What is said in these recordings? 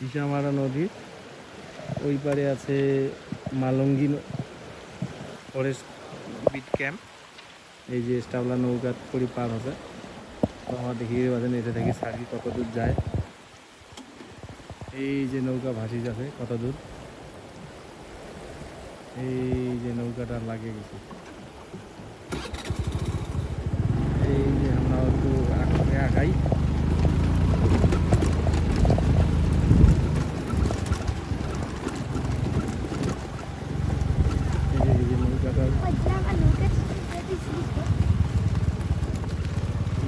ইসামারা নদী। ওই পারে আছে মালঙ্গি ফরেস্ট বিট ক্যাম্প এই যে স্টাবলা নৌকা করে পার হবে তো আমার দেখিয়ে বাজেন এটা থেকে সার্কি কত দূর যায়। এই যে নৌকা ভাসি যাবে কত দূর। এই যে নৌকাটা লাগে গেছে। এই যে আমরা একটু আগে আগাই এই যে- এই যে নৌকাটা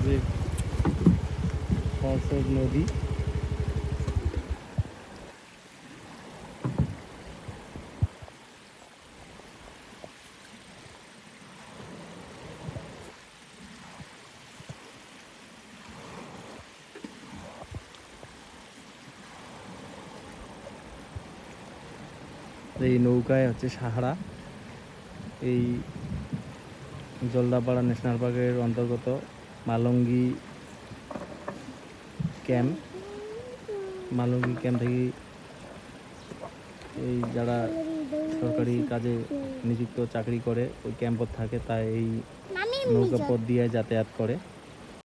যে নদী। এই নৌকায় হচ্ছে সাহারা। এই জলদাপাড়া ন্যাশনাল পার্কের অন্তর্গত মালঙ্গি ক্যাম্প। মালঙ্গি ক্যাম্প থেকে এই যারা সরকারি কাজে নিযুক্ত চাকরি করে ওই ক্যাম্পত থাকে তাই এই নৌকা পথ দিয়ে যাতায়াত করে।